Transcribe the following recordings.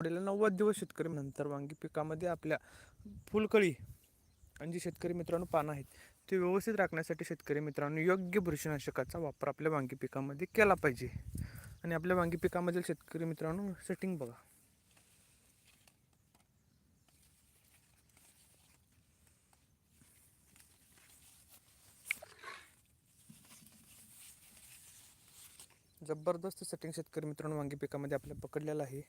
पडेला नव्वद दिवस शेतकरी नंतर वांगी पिकामध्ये आपल्या फुलकळी आणि जे शेतकरी मित्रांनो पानं आहेत ते व्यवस्थित राखण्यासाठी शेतकरी मित्रांनो योग्य बुरशीनाशकाचा वापर आपल्या वांगी पिकामध्ये केला पाहिजे. आणि आपल्या वांगी पिकामधील शेतकरी मित्रांनो सेटिंग बघा. जबरदस्त सेटिंग शेतकरी मित्रांनो वांगी पिकामध्ये आपल्या पकडलेलं आहे.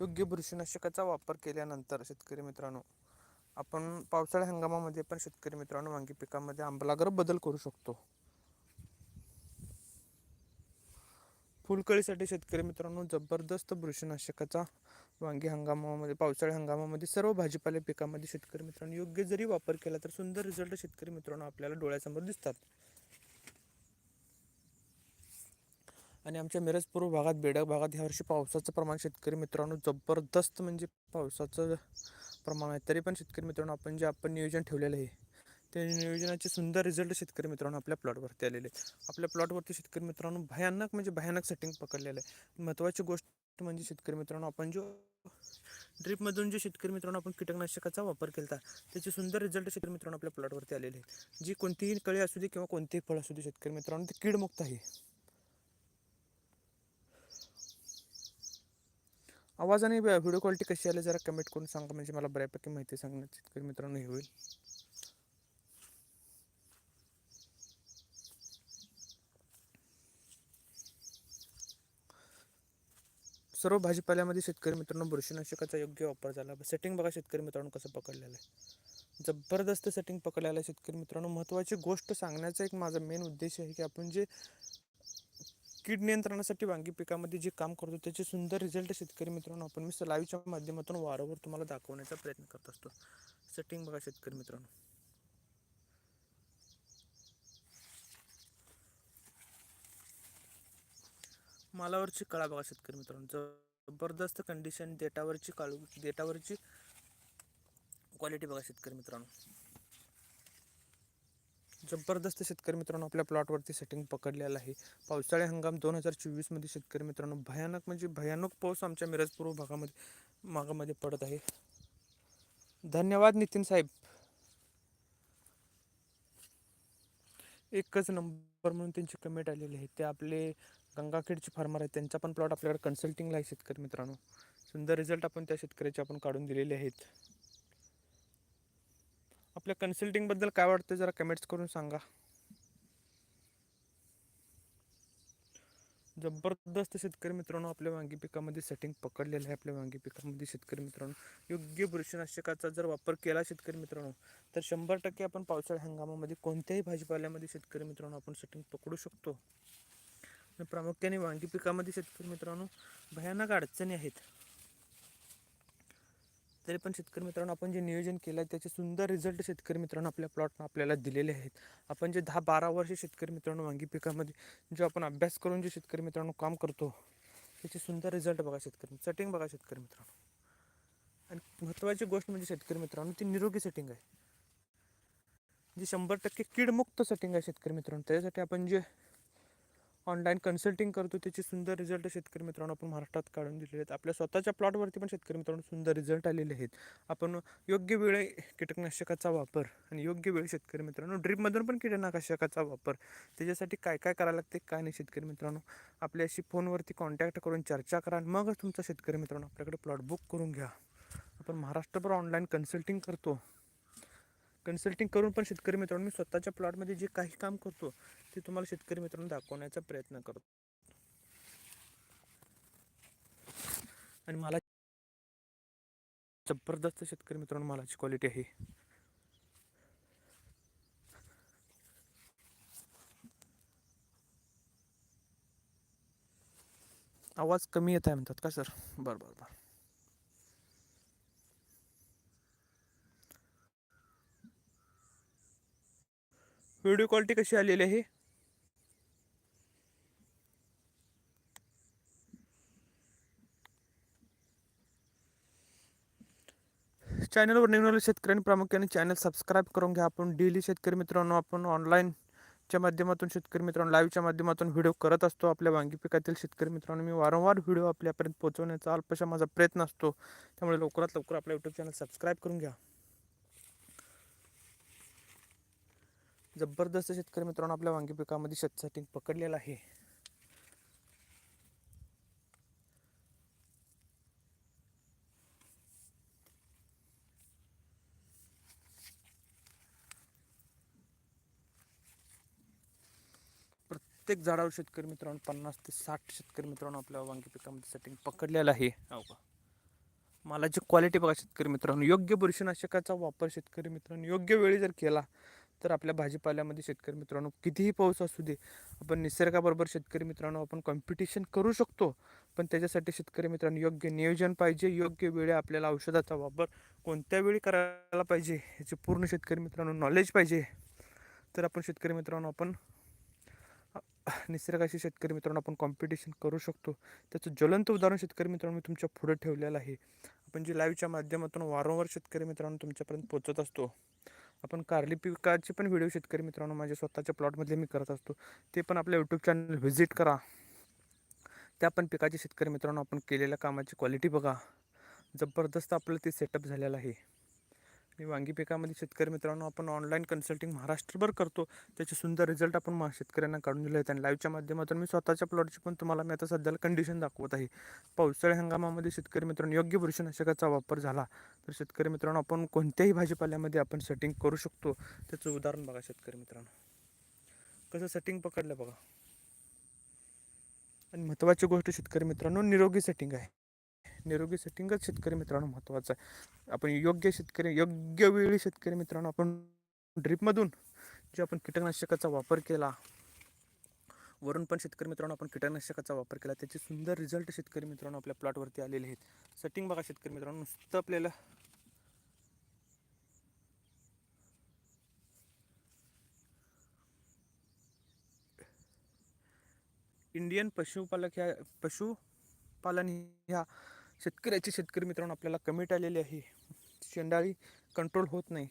योग्य बुरशीनाशकाचा वापर केल्यानंतर शेतकरी मित्रांनो आपण पावसाळ्या हंगामामध्ये पण शेतकरी मित्रांनो वांगी पिकामध्ये आंबलागर बदल करू शकतो. फुलकळीसाठी शेतकरी मित्रांनो जबरदस्त बुरशीनाशकाचा वांगी हंगामामध्ये पावसाळ्या हंगामामध्ये सर्व भाजीपाल्या पिकामध्ये शेतकरी मित्रांनो योग्य जरी वापर केला तर सुंदर रिझल्ट शेतकरी मित्रांनो आपल्याला डोळ्यासमोर दिसतात. आणि आमच्या मिरज पूर्व भागात बेडक भागात ह्या वर्षी पावसाचं प्रमाण शेतकरी मित्रांनो जबरदस्त म्हणजे पावसाचं प्रमाण आहे. तरी पण शेतकरी मित्रांनो आपण जे आपण नियोजन ठेवलेलं आहे ते नियोजनाचे सुंदर रिझल्ट शेतकरी मित्रांनो आपल्या प्लॉटवरती आलेले आहेत. आपल्या प्लॉटवरती शेतकरी मित्रांनो भयानक म्हणजे भयानक सेटिंग पकडलेलं आहे. महत्त्वाची गोष्ट म्हणजे शेतकरी मित्रांनो आपण जो ड्रीपमधून जे शेतकरी मित्रांनो आपण कीटकनाशकाचा वापर केला त्याचे सुंदर रिझल्ट शेतकरी मित्रांनो आपल्या प्लॉटवरती आलेले आहेत. जी कोणतीही कळी असू दे किंवा कोणतेही फळ असू दे शेतकरी मित्रांनो ते कीडमुक्त आहे. आवाज आणि व्हिडिओ क्वालिटी कशी आली जरा कमेंट करून सांगा. म्हणजे मला बऱ्यापैकी माहिती सांगण्यात शेतकरी मित्रांनो हे होईल. सर्व भाजीपाल्यामध्ये शेतकरी मित्रांनो बुरशीनाशकाचा योग्य वापर झाला. सेटिंग बघा शेतकरी मित्रांनो कसं पकडलेलं आहे. जबरदस्त सेटिंग पकडलेलं आहे शेतकरी मित्रांनो. महत्त्वाची गोष्ट सांगण्याचा एक माझा मेन उद्देश आहे की आपण जे कीड नियंत्रणासाठी वांगी पिकामध्ये जे काम करतो त्याचे सुंदर रिझल्ट शेतकरी मित्रांनो आपण मी लाईव्हच्या माध्यमातून वारंवार तुम्हाला दाखवण्याचा प्रयत्न करत असतो. सेटिंग बघा शेतकरी मित्रांनो. मालावरची कळा बघा शेतकरी मित्रांनो. जबरदस्त कंडिशन देटावरची काळू डेटावरची क्वालिटी बघा शेतकरी मित्रांनो. जबरदस्त शेतकरी मित्रांनो आपल्या प्लॉटवरती सेटिंग पकडलेलं आहे. पावसाळी हंगाम दोन हजार चोवीसमध्ये शेतकरी मित्रांनो भयानक म्हणजे भयानक पाऊस आमच्या मिरजपूर्व भागामध्ये मागामध्ये पडत आहे. धन्यवाद नितीन साहेब. एकच नंबर म्हणून त्यांची कमेंट आलेली आहे. ते आपले गंगाखेडचे फार्मर आहेत. त्यांचा पण प्लॉट आपल्याकडे कन्सल्टिंगला आहे शेतकरी मित्रांनो. सुंदर रिझल्ट आपण त्या शेतकऱ्याचे आपण काढून दिलेले आहेत. आपल्या कन्सल्टिंगबद्दल काय वाटतं जरा कमेंट्स करून सांगा. जबरदस्त शेतकरी मित्रांनो आपल्या वांगी पिकामध्ये सेटिंग पकडलेलं आहे. आपल्या वांगी पिकामध्ये शेतकरी मित्रांनो योग्य बुरशीनाशकाचा जर वापर केला शेतकरी मित्रांनो तर शंभर टक्के आपण पावसाळ्या हंगामामध्ये कोणत्याही भाजीपाल्यामध्ये शेतकरी मित्रांनो आपण सेटिंग पकडू शकतो. प्रामुख्याने वांगी पिकामध्ये शेतकरी मित्रांनो भयानक अडचणी आहेत. तरी पण शेतकरी मित्रांनो आपण जे नियोजन केलं आहे त्याचे सुंदर रिझल्ट शेतकरी मित्रांनो आपल्या प्लॉटनं आपल्याला दिलेले आहेत. आपण जे दहा बारा वर्ष शेतकरी मित्रांनो वांगी पिकामध्ये जो आपण अभ्यास करून जे शेतकरी मित्रांनो काम करतो त्याचे सुंदर रिझल्ट बघा शेतकरी सेटिंग बघा शेतकरी मित्रांनो. आणि महत्त्वाची गोष्ट म्हणजे शेतकरी मित्रांनो ती निरोगी सेटिंग आहे. जी शंभर टक्के कीडमुक्त सेटिंग आहे शेतकरी मित्रांनो त्याच्यासाठी आपण जे ऑनलाईन कन्सल्टिंग करतो त्याचे सुंदर रिझल्ट शेतकरी मित्रांनो आपण महाराष्ट्रात काढून दिलेले आहेत. आपल्या स्वतःच्या प्लॉटवरती पण शेतकरी मित्रांनो सुंदर रिझल्ट आलेले आहेत. आपण योग्य वेळे कीटकनाशकाचा वापर आणि योग्य वेळ शेतकरी मित्रांनो ड्रीपमधून पण कीटकनाशकाचा वापर त्याच्यासाठी काय काय करायला लागते काय नाही शेतकरी मित्रांनो. आपल्याशी फोनवरती कॉन्टॅक्ट करून चर्चा करा मगच तुमचा शेतकरी मित्रांनो आपल्याकडे प्लॉट बुक करून घ्या. आपण महाराष्ट्रभर ऑनलाईन कन्सल्टिंग करतो. कन्सल्टिंग करून पण शेतकरी मित्रांनो मी स्वतःच्या प्लॉटमध्ये जे काही काम करतो ते तुम्हाला शेतकरी मित्रांनो दाखवण्याचा प्रयत्न करतो. आणि मला जबरदस्त शेतकरी मित्रांनो मालाची क्वालिटी आहे. आवाज कमी येत आहे म्हणतात का सर? बरं बरं बरं. व्हिडिओ क्वालिटी कशी आलेली आहे? चॅनलवर निघणारे शेतकऱ्यांनी प्रामुख्याने चॅनल सबस्क्राईब करून घ्या. आपण डेली शेतकरी मित्रांनो आपण ऑनलाईनच्या माध्यमातून शेतकरी मित्रांनो लाईव्हच्या माध्यमातून व्हिडिओ करत असतो. आपल्या वांगी पिकातील शेतकरी मित्रांनो मी वारंवार व्हिडिओ आपल्यापर्यंत पोहोचवण्याचा अल्पशा माझा प्रयत्न असतो. त्यामुळे लवकरात लवकर आपल्या यूट्यूब चॅनल सबस्क्राईब करून घ्या. जबरदस्त शेतकरी मित्रांनो आपल्या वांगी पिकामध्ये शेतसाठी पकडलेला आहे. प्रत्येक झाडावर शेतकरी मित्रांनो पन्नास ते साठ शेतकरी मित्रांनो आपल्या वांगी पिकामध्ये सेटिंग पकडलेलं आहे. हो का? मालाची क्वालिटी बघा शेतकरी मित्रांनो योग्य बुरशीनाशकाचा वापर शेतकरी मित्रांनो योग्य वेळी जर केला तर आपल्या भाजीपाल्यामध्ये शेतकरी मित्रांनो कितीही पाऊस असू दे आपण निसर्गाबरोबर शेतकरी मित्रांनो आपण कॉम्पिटिशन करू शकतो. पण त्याच्यासाठी शेतकरी मित्रांनो योग्य नियोजन पाहिजे योग्य वेळी आपल्याला औषधाचा वापर कोणत्या वेळी करायला पाहिजे याचे पूर्ण शेतकरी मित्रांनो नॉलेज पाहिजे. तर आपण शेतकरी मित्रांनो आपण निसर्गाशी शेतकरी मित्रांनो आपण कॉम्पिटिशन करू शकतो. त्याचं ज्वलंत उदाहरण शेतकरी मित्रांनो मी तुमच्यापुढे ठेवलेलं आहे. आपण जे लाईव्हच्या माध्यमातून वारंवार शेतकरी मित्रांनो तुमच्यापर्यंत पोहोचत असतो. आपण कारली पिकाचे पण व्हिडिओ शेतकरी मित्रांनो माझ्या स्वतःच्या प्लॉटमधले मी करत असतो. ते पण आपल्या यूट्यूब चॅनल व्हिजिट करा. त्या पण पिकाचे शेतकरी मित्रांनो आपण केलेल्या कामाची क्वालिटी बघा. जबरदस्त आपलं ते सेटअप झालेलं आहे. आणि वांगी पिकामध्ये शेतकरी मित्रांनो आपण ऑनलाईन कन्सल्टिंग महाराष्ट्रभर करतो. त्याचे सुंदर रिझल्ट आपण महा शेतकऱ्यांना काढून दिले आहेत आणि लाईव्हच्या माध्यमातून मी स्वतःच्या प्लॉटची पण तुम्हाला मी आता सध्याला कंडिशन दाखवत आहे. पावसाळी हंगामामध्ये शेतकरी मित्रांनो योग्य बुरशीनाशकाचा वापर झाला. तर शेतकरी मित्रांनो आपण कोणत्याही भाजीपाल्यामध्ये आपण सेटिंग करू शकतो. त्याचं उदाहरण बघा शेतकरी मित्रांनो. कसं सेटिंग पकडलं बघा. आणि महत्त्वाची गोष्ट शेतकरी मित्रांनो निरोगी सेटिंग आहे. निरोगी सेटिंगच शेतकरी मित्रांनो महत्त्वाचं आहे. आपण योग्य शेतकरी योग्य वेळी शेतकरी मित्रांनो आपण ड्रीपमधून जे आपण कीटकनाशकाचा वापर केला वरून पण शेतकरी मित्रांनो आपण कीटकनाशकाचा वापर केला त्याचे सुंदर रिझल्ट शेतकरी मित्रांनो आपल्या प्लॉटवरती आलेले आहेत. सेटिंग बघा शेतकरी मित्रांनो नुसतं आपल्याला इंडियन पशुपालक ह्या पशुपालन ह्या शेतकऱ्याचे शेतकरी मित्रांनो आपल्याला कमेंट आलेली आहे. शेंडाळी कंट्रोल होत नाही.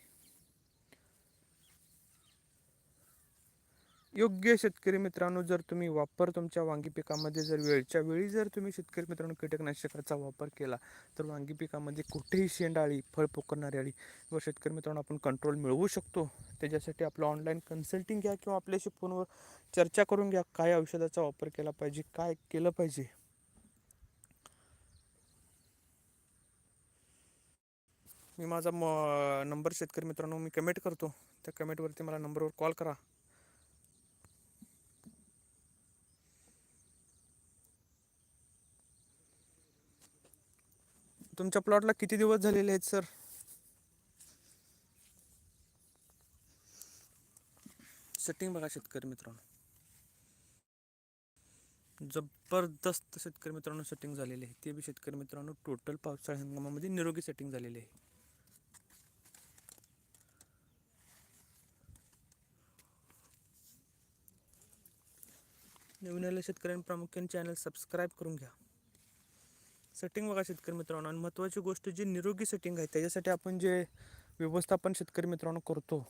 योग्य शेतकरी मित्रांनो जर तुम्ही वापर तुमच्या वांगी पिकामध्ये जर वेळच्या वेळी जर तुम्ही शेतकरी मित्रांनो कीटकनाशकाचा वापर केला तर वांगी पिकामध्ये कुठेही शेंडाळी फळ पोकरणारी आळी व शेतकरी मित्रांनो आपण कंट्रोल मिळवू शकतो. त्याच्यासाठी आपलं ऑनलाईन कन्सल्टिंग घ्या किंवा आपल्याशी फोनवर चर्चा करून घ्या काय औषधाचा वापर केला पाहिजे काय केलं पाहिजे. मी माझा म नंबर शेतकरी मित्रांनो मी कमेंट करतो. त्या कमेंटवरती मला नंबरवर कॉल करा. तुमच्या प्लॉटला किती दिवस झालेले आहेत सर सेटिंग बघा शेतकरी मित्रांनो. जबरदस्त शेतकरी मित्रांनो सेटिंग झालेली आहे. ते बी शेतकरी मित्रांनो टोटल पावसाळ्या हंगामामध्ये निरोगी सेटिंग झालेली आहे. नवीन आलेल्या शेतकऱ्यांनी प्रामुख्याने चॅनल सबस्क्राईब करून घ्या. सेटिंग बघा शेतकरी मित्रांनो आणि महत्त्वाची गोष्ट जी निरोगी सेटिंग आहे त्याच्यासाठी आपण जे व्यवस्थापन शेतकरी मित्रांनो करतो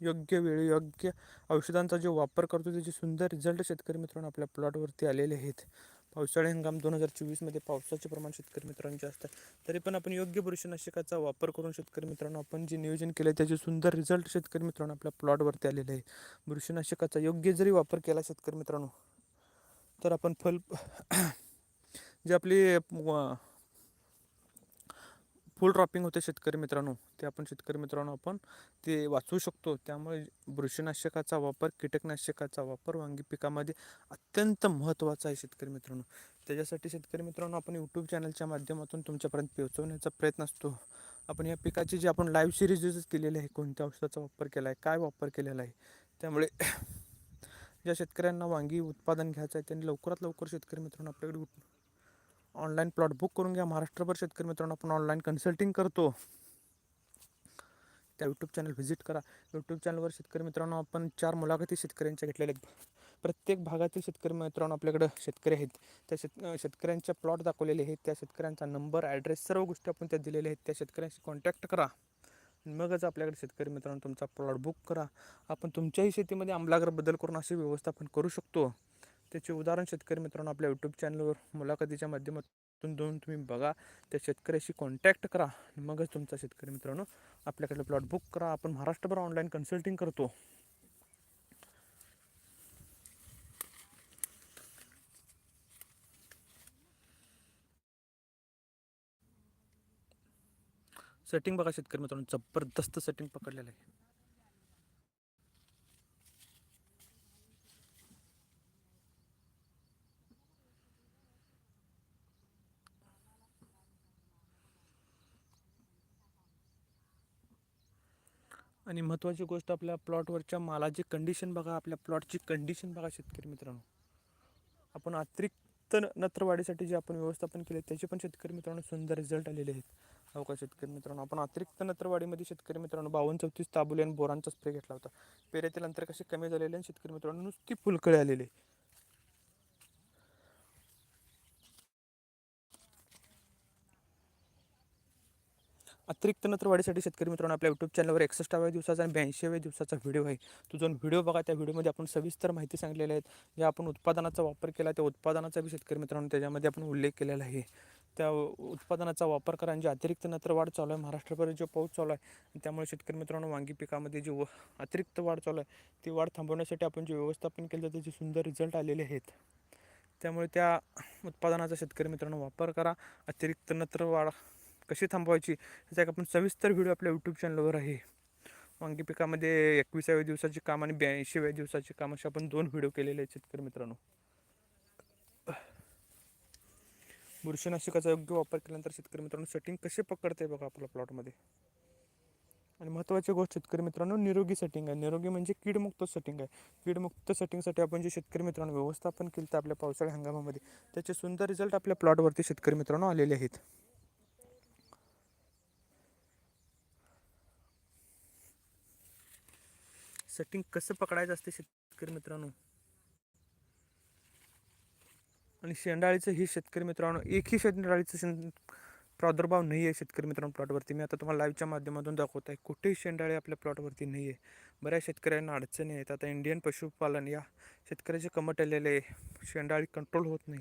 योग्य वेळी योग्य औषधांचा जो वापर करतो त्याचे सुंदर रिझल्ट शेतकरी मित्रांनो आपल्या प्लॉटवरती आलेले आहेत. पावसाळी हंगाम दोन हजार चोवीसमध्ये पावसाचे प्रमाण शेतकरी मित्रांनो जास्त आहे तरी पण आपण योग्य बुरशीनाशकाचा वापर करून शेतकरी मित्रांनो आपण जे नियोजन केलं आहे त्याचे सुंदर रिझल्ट शेतकरी मित्रांनो आपल्या प्लॉटवरती आलेले आहे. बुरशीनाशकाचा योग्य जरी वापर केला शेतकरी मित्रांनो तर आपण फल जे आपली फुल ड्रॉपिंग होते शेतकरी मित्रांनो ते आपण शेतकरी मित्रांनो आपण ते वाचवू शकतो. त्यामुळे बुरशीनाशकाचा वापर कीटकनाशकाचा वापर वांगी पिकामध्ये अत्यंत महत्त्वाचा आहे शेतकरी मित्रांनो. त्याच्यासाठी शेतकरी मित्रांनो आपण यूट्यूब चॅनलच्या माध्यमातून तुमच्यापर्यंत पोहोचवण्याचा प्रयत्न असतो. आपण या पिकाची जी आपण लाईव्ह सिरीजच केलेली आहे कोणत्या औषधाचा वापर केला आहे काय वापर केलेला आहे त्यामुळे ज्या शेतकऱ्यांना वांगी उत्पादन घ्यायचं आहे त्यांनी लवकरात लवकर शेतकरी मित्रांनो आपल्याकडे ऑनलाईन प्लॉट बुक करून घ्या. महाराष्ट्रभर शेतकरी मित्रांनो आपण ऑनलाईन कन्सल्टिंग करतो. त्या यूट्यूब चॅनल व्हिजिट करा. यूट्यूब चॅनलवर शेतकरी मित्रांनो आपण चार मुलाखती शेतकऱ्यांच्या घेतलेल्या आहेत. प्रत्येक भागातील शेतकरी मित्रांनो आपल्याकडं शेतकरी आहेत. त्या शेत शेतकऱ्यांच्या प्लॉट दाखवलेले आहेत. त्या शेतकऱ्यांचा नंबर ॲड्रेस सर्व गोष्टी आपण त्या दिलेल्या आहेत. त्या शेतकऱ्यांशी कॉन्टॅक्ट करा. मगच आपल्याकडे शेतकरी मित्रांनो तुमचा प्लॉट बुक करा. आपण तुमच्याही शेतीमध्ये आमलागर बदल करून अशी व्यवस्थापन करू शकतो. त्याचे उदाहरण शेतकरी मित्रांनो आपल्या यूट्यूब चॅनलवर मुलाखतीच्या माध्यमातून दोन तुम्ही बघा. त्या शेतकऱ्याशी कॉन्टॅक्ट करा. मगच तुमचा शेतकरी मित्रांनो आपल्याकडे प्लॉट बुक करा. आपण महाराष्ट्रभर ऑनलाईन कन्सल्टिंग करतो. सेटिंग बघा शेतकरी मित्रांनो जबरदस्त सेटिंग पकडलेलं आहे. आणि महत्त्वाची गोष्ट आपल्या प्लॉटवरच्या मालाची कंडिशन बघा आपल्या प्लॉटची कंडिशन बघा शेतकरी मित्रांनो. आपण अतिरिक्त नत्रवाढीसाठी जे आपण व्यवस्थापन केले त्याचे पण शेतकरी मित्रांनो सुंदर रिझल्ट आलेले आहेत. हो का शेतकरी मित्रांनो? आपण अतिरिक्त नत्रवाडीमध्ये शेतकरी मित्रांनो बावन्न चौतीस ताबुले आणि बोरांचा स्प्रे घेतला होता. पेऱ्यातील अंतर कसे कमी झालेले आणि शेतकरी मित्रांनो नुसती फुलकळी आलेली अतिरिक्त नत्रवाढीसाठी शेतकरी मित्रांनो आपल्या यूट्यूब चॅनलवर एकसष्टाव्या दिवसाचा आणि ब्याऐंशीव्या दिवसाचा व्हिडिओ आहे. तो जो व्हिडिओ बघा त्या व्हिडिओमध्ये आपण सविस्तर माहिती सांगलेली आहेत ज्या आपण उत्पादनाचा वापर केला त्या उत्पादनाचा बी शेतकरी मित्रांनो त्याच्यामध्ये आपण उल्लेख केलेला आहे. त्या उत्पादनाचा वापर करा आणि जे अतिरिक्त नत्र वाढ चालू आहे महाराष्ट्रभर जो पाऊस चालू आहे त्यामुळे शेतकरी मित्रांनो वांगी पिकामध्ये जी व अतिरिक्त वाढ चालू आहे ती वाढ थांबवण्यासाठी आपण जे व्यवस्थापन केलं त्याचे सुंदर रिझल्ट आलेले आहेत. त्यामुळे त्या उत्पादनाचा शेतकरी मित्रांनो वापर करा. अतिरिक्त नत्र वाढ कशी थांबवायची याचा एक आपण सविस्तर व्हिडिओ आपल्या यूट्यूब चॅनलवर आहे. वांगी पिकामध्ये एकविसाव्या दिवसाची काम आणि ब्याऐंशीव्या दिवसाचे काम असे आपण दोन व्हिडिओ केलेले आहेत शेतकरी मित्रांनो. बुरशीनाशकाचा योग्य वापर केल्यानंतर शेतकरी मित्रांनो सेटिंग कसे पकडते बघा आपल्या प्लॉटमध्ये आणि महत्त्वाची गोष्ट शेतकरी मित्रांनो निरोगी सेटिंग आहे. निरोगी म्हणजे कीडमुक्त सेटिंग आहे. कीडमुक्त सेटिंगसाठी आपण जे शेतकरी मित्रांनो व्यवस्थापन केलं तर आपल्या पावसाळ्या हंगामामध्ये त्याचे सुंदर रिझल्ट आपल्या प्लॉटवरती शेतकरी मित्रांनो आलेले आहेत. सेटिंग कसं पकडायचं असते शेतकरी मित्रांनो? आणि शेंडाळीचं ही शेतकरी मित्रांनो एकही शेंडाळीचं शें प्रादुर्भाव नाही आहे शेतकरी मित्रांनो प्लॉटवरती. मी आता तुम्हाला लाईव्हच्या माध्यमातून दाखवत आहे कुठेही शेंडाळी आपल्या प्लॉटवरती नाही आहे बऱ्याच शेतकऱ्यांना अडचणी आहेत आता इंडियन पशुपालन या शेतकऱ्याचे कमट आलेले आहे. शेंडाळी कंट्रोल होत नाही.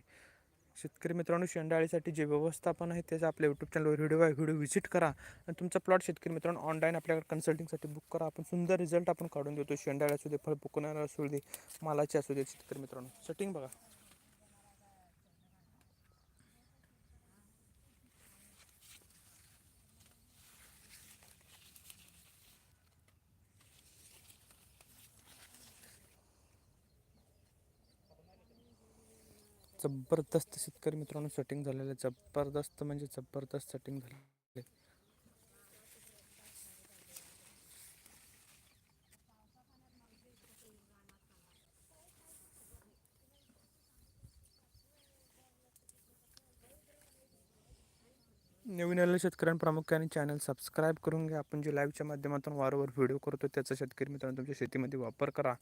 शेतकरी मित्रांनो शेंडाळीसाठी जे व्यवस्थापन आहे त्याचा आपल्या यूट्यूब चॅनलवर व्हिडिओ आहे. व्हिडिओ व्हिजिट करा आणि तुमचा प्लॉट शेतकरी मित्रांनो ऑनलाईन आपल्याकडे कन्सल्टिंगसाठी बुक करा. आपण सुंदर रिझल्ट आपण काढून देतो. शेंडाळी असू दे फळ पुकणार असू दे मालाची असू दे शेतकरी मित्रांनो. सेटिंग बघा. जबरदस्त शेतकरी मित्रांनो सेटिंग झालेलं आहे. जबरदस्त म्हणजे जबरदस्त सेटिंग झालेलं आहे. नवीन आलेल्या शेतकऱ्यांना प्रामुख्याने चॅनल सबस्क्राईब करून घ्या. आपण जे लाईव्हच्या माध्यमातून वारंवार व्हिडिओ करतो त्याचा शेतकरी मित्रांनो तुमच्या शेतीमध्ये वापर करा.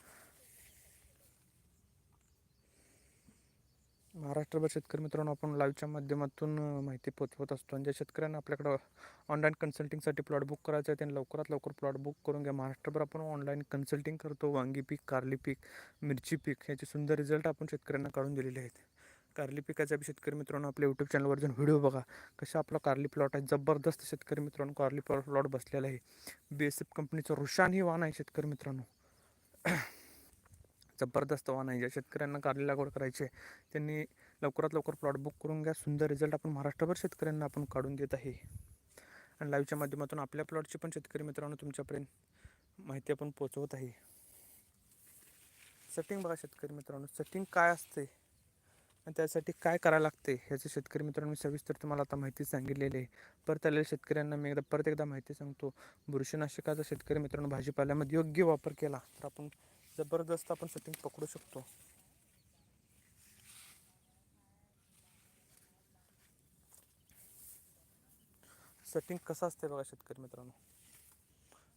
महाराष्ट्रभर शेतकरी मित्रांनो आपण लाईव्हच्या माध्यमातून माहिती पोचवत असतो. आणि ज्या शेतकऱ्यांना आपल्याकडं ऑनलाईन कन्सल्टिंगसाठी प्लॉट बुक करायचं आहे त्यांनी लवकरात लवकर प्लॉट बुक करून घ्या. महाराष्ट्रभर आपण ऑनलाईन कन्सल्टिंग करतो. वांगी पीक कारली पीक मिरची पीक ह्याचे सुंदर रिझल्ट आपण शेतकऱ्यांना काढून दिलेले आहेत. कारली पिकाचा बी शेतकरी मित्रांनो आपल्या यूट्यूब चॅनलवर जाऊन व्हिडिओ बघा. कसा आपला कारली प्लॉट आहे. जबरदस्त शेतकरी मित्रांनो कारली प्लॉट बसलेला आहे. बी एस एफ कंपनीचं रुशान ही वाहन आहे शेतकरी मित्रांनो. जबरदस्त वाहन आहे. ज्या शेतकऱ्यांना कारली लागवड करायची आहे त्यांनी लवकरात लवकर प्लॉट बुक करून घ्या. सुंदर रिझल्ट आपण महाराष्ट्रभर शेतकऱ्यांना आपण काढून देत आहे. आणि लाईव्हच्या माध्यमातून आपल्या प्लॉटची पण शेतकरी मित्रांनो तुमच्यापर्यंत माहिती आपण पोचवत आहे. सेटिंग बघा शेतकरी मित्रांनो. सेटिंग काय असते आणि त्यासाठी काय करायला लागते ह्याचे शेतकरी मित्रांनो मी सविस्तर तुम्हाला आता माहिती सांगितलेली आहे. परत आलेल्या शेतकऱ्यांना मी एकदा परत एकदा माहिती सांगतो. बुरशीनाशकाचा शेतकरी मित्रांनो भाजीपाल्यामध्ये योग्य वापर केला तर आपण जबरदस्त आपण सेटिंग पकडू शकतो. सेटिंग कसं असते बघा शेतकरी मित्रांनो.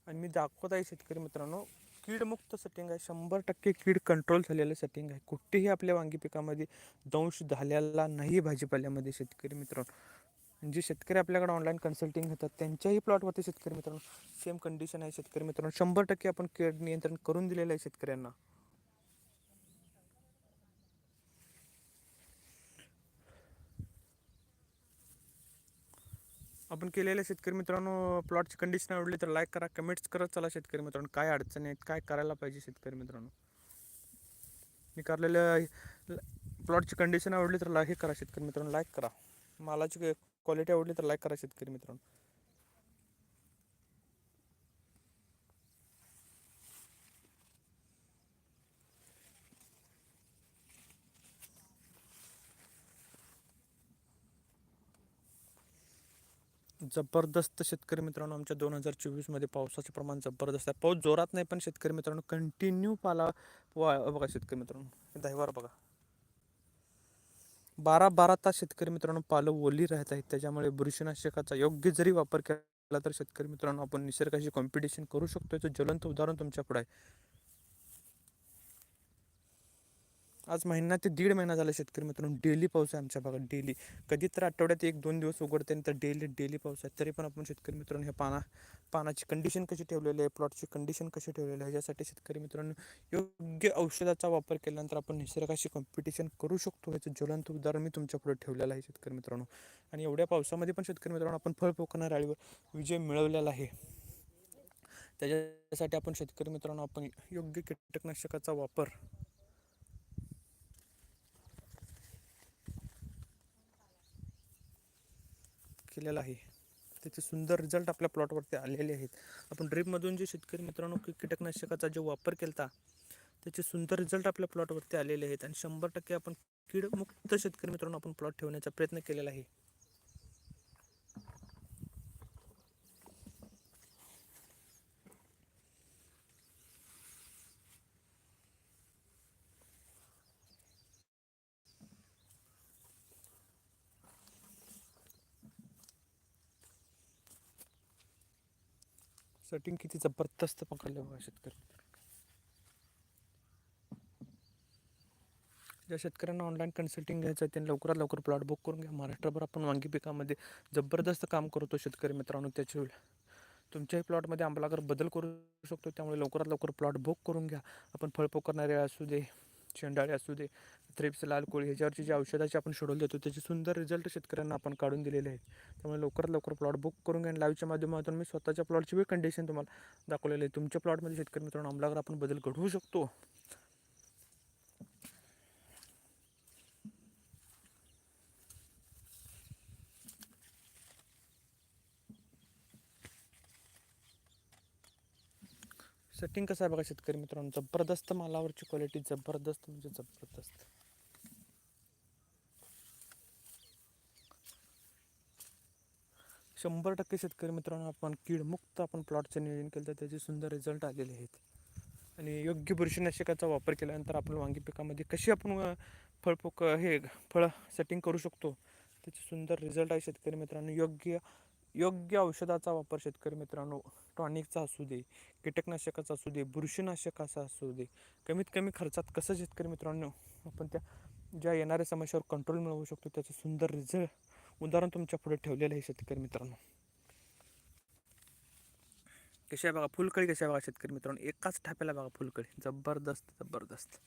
आणि मी दाखवत आहे शेतकरी मित्रांनो कीडमुक्त सेटिंग आहे. शंभर टक्के कीड कंट्रोल झालेलं सेटिंग आहे. कुठेही आपल्या वांगी पिकामध्ये दंश झालेला नाही भाजीपाल्यामध्ये शेतकरी मित्रांनो. जे शेतकरी आपल्याकडे ऑनलाईन कन्सल्टिंग घेतात त्यांच्याही प्लॉटवरती शेतकरी मित्रांनो. सेम कंडिशन आहे शेतकरी मित्रांनो. शंभर टक्के आपण कीड नियंत्रण करून दिलेलं आहे शेतकऱ्यांना. आपण केलेल्या शेतकरी मित्रांनो प्लॉटची कंडिशन आवडली तर लाईक करा कमेंट्स करत चला शेतकरी मित्रांनो. काय अडचणी आहेत काय करायला पाहिजे शेतकरी मित्रांनो? मी करलेल्या प्लॉटची कंडिशन आवडली तर लाईक करा शेतकरी मित्रांनो लाईक करा. मालाची क्वालिटी आवडली तर लाईक करा शेतकरी मित्रांनो. जबरदस्त शेतकरी मित्रांनो आमच्या दोन हजार चोवीसमध्ये पावसाचे प्रमाण जबरदस्त आहे. पाऊस जोरात नाही पण शेतकरी मित्रांनो कंटिन्यू पाला वा बघा शेतकरी मित्रांनो दहिवार बघा. बारा बारा तास शेतकरी मित्रांनो पालं ओली राहत आहेत. त्याच्यामुळे बुरशीनाशकाचा योग्य जरी वापर केला तर शेतकरी मित्रांनो आपण निसर्गाशी कॉम्पिटिशन करू शकतो याचं ज्वलंत उदाहरण तुमच्यापुढे आहे. आज महिना ते दीड महिना झाला शेतकरी मित्रांनो. डेली पाऊस आहे आमच्या भागात डेली कधी तर आठवड्यात एक दोन दिवस उघडते तर डेली डेली पाऊस आहे. तरी पण आपण शेतकरी मित्रांनो हे पाना पानाची कंडिशन कशी ठेवलेली आहे प्लॉटची कंडिशन कशी ठेवलेली आहे यासाठी शेतकरी मित्रांनो योग्य औषधाचा वापर केल्यानंतर आपण निसर्गाशी कॉम्पिटिशन करू शकतो. याचं ज्वलंत उदाहरण मी तुमच्यापुढे ठेवलेलं आहे शेतकरी मित्रांनो. आणि एवढ्या पावसामध्ये पण शेतकरी मित्रांनो आपण फळ पोकणार आळीवर विजय मिळवलेला आहे. त्याच्यासाठी आपण शेतकरी मित्रांनो आपण योग्य कीटकनाशकाचा वापर केलेला आहे. त्याचे सुंदर रिझल्ट आपल्या प्लॉटवरती आलेले आहेत. आपण ड्रीपमधून जे शेतकरी मित्रांनो कीटकनाशकाचा जो वापर केला त्याचे सुंदर रिझल्ट आपल्या प्लॉटवरती आलेले आहेत. आणि शंभर टक्के आपण कीडमुक्त शेतकरी मित्रांनो आपण प्लॉट ठेवण्याचा प्रयत्न केलेला आहे. सेटिंग किती जबरदस्त पकडले बघा शेतकरी. ज्या शेतकऱ्यांना ऑनलाईन कन्सल्टिंग घ्यायचं आहे त्यांनी लवकरात लवकर प्लॉट बुक करून घ्या. महाराष्ट्रभर आपण वांगी पिकामध्ये जबरदस्त काम करतो शेतकरी मित्रांनो त्याच्या तुमच्याही प्लॉटमध्ये आंबलागर बदल करू शकतो त्यामुळे लवकरात लवकर प्लॉट बुक करून घ्या. आपण फळपोकरणारे असू दे शेंडाळे असू दे थ्रिप्स लाल कोळी ह्याच्यावरची जी औषधाची आपण शेड्यूल देतो त्याचे सुंदर रिझल्ट शेतकऱ्यांना आपण काढून दिलेले आहेत. त्यामुळे लवकरात लवकर प्लॉट बुक करून घ्या लाईव्हच्या माध्यमातून मी स्वतःच्या प्लॉटची बी कंडिशन तुम्हाला दाखवलेली आहे. तुमच्या प्लॉटमध्ये शेतकरी मित्रांनो अंमलावर आपण बदल घडवू शकतो. सेटिंग कसं आहे बघा शेतकरी मित्रांनो जबरदस्त मालावरची क्वालिटी जबरदस्त म्हणजे जबरदस्त. शंभर टक्के शेतकरी मित्रांनो आपण कीडमुक्त आपण प्लॉटचं नियोजन केलं तर त्याचे सुंदर रिझल्ट आलेले आहेत. आणि योग्य बुरशीनाशकाचा वापर केल्यानंतर आपण वांगी पिकामध्ये कशी आपण फळपोक हे फळं सेटिंग करू शकतो त्याचे सुंदर रिझल्ट आहे शेतकरी मित्रांनो. योग्य योग्य औषधाचा वापर शेतकरी मित्रांनो टॉनिकचा असू दे कीटकनाशकाचा असू दे बुरशीनाशकाचा असू दे कमीत कमी खर्चात कसं शेतकरी मित्रांनो आपण त्या ज्या येणाऱ्या समस्यावर कंट्रोल मिळवू शकतो त्याचं सुंदर रिझल्ट उदाहरण तुमच्यापुढे ठेवलेलं आहे शेतकरी मित्रांनो. कशा बघा फुलकळी कशा बघा शेतकरी मित्रांनो. एकाच ठाप्याला बघा फुलकळी. जबरदस्त जबरदस्त.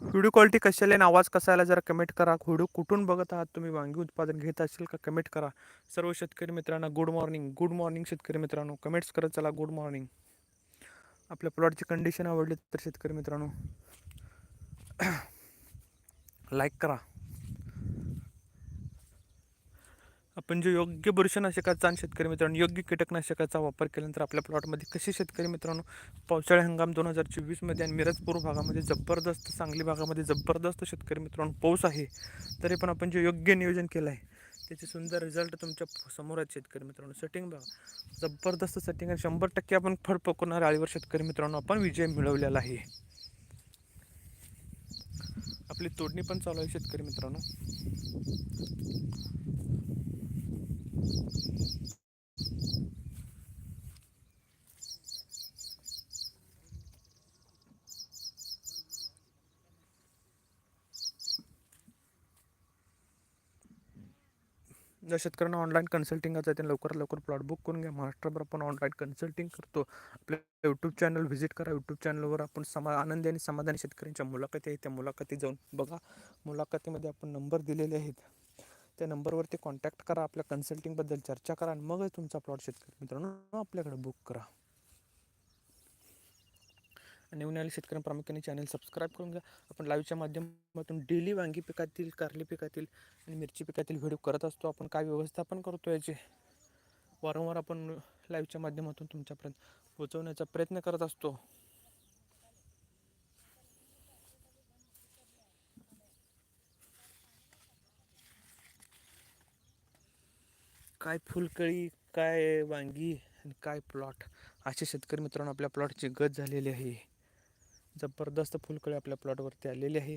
व्हिडिओ क्वालिटी कशी आली आणि आवाज कसा आला जरा कमेंट करा. व्हिडिओ कुठून बघत आहात तुम्ही वांगी उत्पादन घेत असेल का कमेंट करा. सर्व शेतकरी मित्रांना गुड मॉर्निंग गुड मॉर्निंग शेतकरी मित्रांनो. कमेंट्स करत चला गुड मॉर्निंग आपल्या प्लॉटची कंडिशन आवडली तर शेतकरी मित्रांनो लाईक करा. आपण जो योग्य बुरशीनाशकाचा आणि शेतकरी मित्रांनो योग्य कीटकनाशकाचा वापर केल्यानंतर आपल्या प्लॉटमध्ये कसे शेतकरी मित्रांनो पावसाळी हंगाम दोन हजार चोवीसमध्ये आणि मिरजपूर भागामध्ये जबरदस्त सांगली भागामध्ये जबरदस्त शेतकरी मित्रांनो पाऊस आहे तरी पण आपण जे योग्य नियोजन केलं आहे त्याचे सुंदर रिझल्ट तुमच्यासमोर आहेत शेतकरी मित्रांनो. सेटिंग बघा. जबरदस्त सेटिंग आहे. शंभर टक्के आपण फळ पकवणार आळीवर शेतकरी मित्रांनो. आपण विजय मिळवलेला आहे. आपली तोडणी पण चालू आहे शेतकरी मित्रांनो. शेतकऱ्यांना ऑनलाईन कन्सल्टिंगचं आहे ते लवकरात लवकर प्लॉट बुक करून घ्या. महाराष्ट्रभर आपण ऑनलाईन कन्सल्टिंग करतो. आपल्या यूट्यूब चॅनल व्हिजिट करा. यूट्यूब चॅनलवर आपण समा आनंदी आणि समाधानी शेतकऱ्यांच्या मुलाखती आहेत. त्या मुलाखती जाऊन बघा. मुलाखतीमध्ये आपण नंबर दिलेले आहेत. त्या नंबरवरती कॉन्टॅक्ट करा. आपल्या कन्सल्टिंगबद्दल चर्चा करा आणि मगच तुमचा प्लॉट शेतकरी मित्रांनो आपल्याकडे बुक करा. आणि नवीन आले शेतकऱ्यांना प्रामुख्याने चॅनल सबस्क्राईब करून घ्या. आपण लाईव्हच्या माध्यमातून डेली वांगी पिकातील कारली पिकातील आणि मिरची पिकातील व्हिडिओ करत असतो. आपण काय व्यवस्थापन करतो याचे वारंवार आपण लाईव्हच्या माध्यमातून तुमच्यापर्यंत पोहोचवण्याचा प्रयत्न करत असतो. काय फुलकळी काय वांगी आणि काय प्लॉट असे शेतकरी मित्रांनो आपल्या प्लॉटची गत झालेली आहे. जबरदस्त फुलकळी आपल्या प्लॉटवरती आलेली आहे.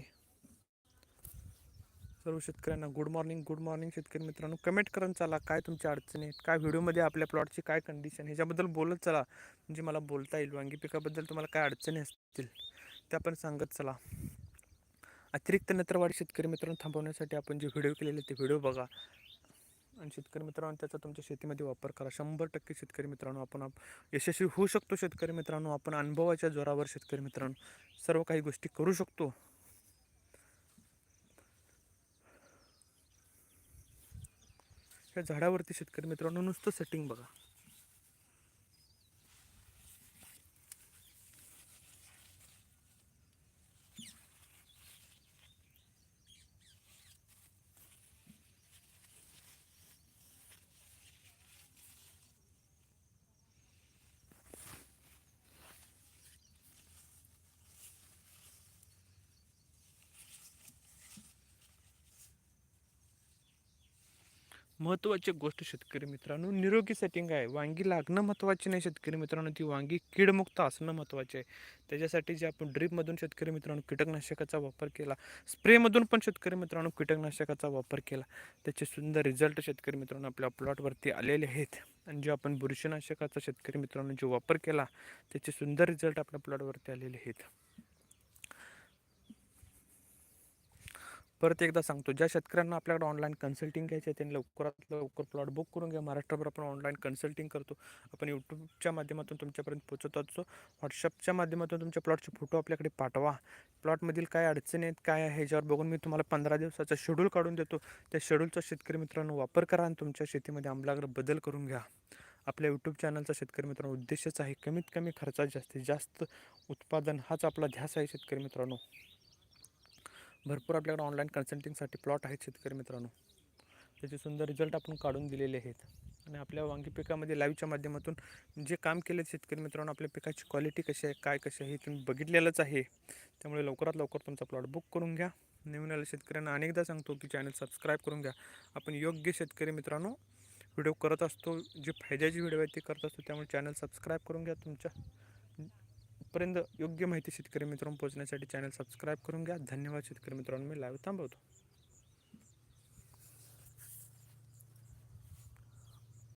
सर्व शेतकऱ्यांना गुड मॉर्निंग गुड मॉर्निंग शेतकरी मित्रांनो. कमेंट करून चला काय तुमच्या अडचणी आहेत काय व्हिडिओमध्ये आपल्या प्लॉटची काय कंडिशन ह्याच्याबद्दल बोलत चला. म्हणजे मला बोलता येईल वांगी पिकाबद्दल तुम्हाला काय अडचणी असतील त्या पण सांगत चला. अतिरिक्त नेत्रवाडी शेतकरी मित्रांनो थांबवण्यासाठी आपण जे व्हिडिओ केलेले ते व्हिडिओ बघा. आणि शेतकरी मित्रांनो त्याचा तुमच्या शेतीमध्ये वापर करा. शंभर टक्के शेतकरी मित्रांनो आपण यशस्वी होऊ शकतो शेतकरी मित्रांनो आपण अनुभवाच्या जोरावर शेतकरी मित्रांनो सर्व काही गोष्टी करू शकतो. या झाडावरती शेतकरी मित्रांनो नुसतं सेटिंग बघा. महत्त्वाची गोष्ट शेतकरी मित्रांनो. निरोगी सेटिंग आहे. वांगी लागणं महत्त्वाचे नाही शेतकरी मित्रांनो. ती वांगी कीडमुक्त असणं महत्त्वाचे आहे. त्याच्यासाठी जे आपण ड्रीपमधून शेतकरी मित्रांनो कीटकनाशकाचा वापर केला. स्प्रेमधून पण शेतकरी मित्रांनो कीटकनाशकाचा वापर केला. त्याचे सुंदर रिझल्ट शेतकरी मित्रांनो आपल्या प्लॉटवरती आलेले आहेत. आणि जे आपण बुरशीनाशकाचा शेतकरी मित्रांनो जो वापर केला त्याचे सुंदर रिझल्ट आपल्या प्लॉटवरती आलेले आहेत. परत एकदा सांगतो ज्या शेतकऱ्यांना आपल्याकडे ऑनलाईन कन्सल्टिंग घ्यायचे आहे त्यांनी लवकरात लवकर प्लॉट बुक करून घ्या. महाराष्ट्रभर आपण ऑनलाईन कन्सल्टिंग करतो. आपण यूट्यूबच्या माध्यमातून तुमच्यापर्यंत पोहोचत असतो. व्हॉट्सअपच्या माध्यमातून तुमच्या प्लॉटचे फोटो आपल्याकडे पाठवा. प्लॉटमधील काय अडचणी आहेत काय आहे ह्याच्यावर बघून मी तुम्हाला पंधरा दिवसाचा शेड्यूल काढून देतो. त्या शेड्यूलचा शेतकरी मित्रांनो वापर करा आणि तुमच्या शेतीमध्ये आमलाग्र बदल करून घ्या. आपल्या यूट्यूब चॅनलचा शेतकरी मित्रांनो उद्देशच आहे कमीत कमी खर्चात जास्तीत जास्त उत्पादन हाच आपला ध्यास आहे शेतकरी मित्रांनो. भरपूर आपल्याकडे ऑनलाईन कन्सल्टिंगसाठी प्लॉट आहेत शेतकरी मित्रांनो. त्याचे सुंदर रिझल्ट आपण काढून दिलेले आहेत. आणि आपल्या वांगी पिकामध्ये लाईव्हच्या माध्यमातून जे काम केले शेतकरी मित्रांनो आपल्या पिकाची क्वालिटी कशी आहे काय कशी आहे हे तुम्ही बघितलेलंच आहे. त्यामुळे लवकरात लवकर तुमचा प्लॉट बुक करून घ्या. नवीन आलेल्या शेतकऱ्यांना अनेकदा सांगतो की चॅनल सबस्क्राईब करून घ्या. आपण योग्य शेतकरी मित्रांनो व्हिडिओ करत असतो. जे फायद्याचे व्हिडिओ आहेत ते करत असतो. त्यामुळे चॅनल सबस्क्राईब करून घ्या तुमच्या. पर्यंत योग्य माहिती शेतकरी मित्रांनो पोहोचण्यासाठी चॅनल सबस्क्राईब करून घ्या. धन्यवाद शेतकरी मित्रांनो. मी लाईव्ह थांबवतो.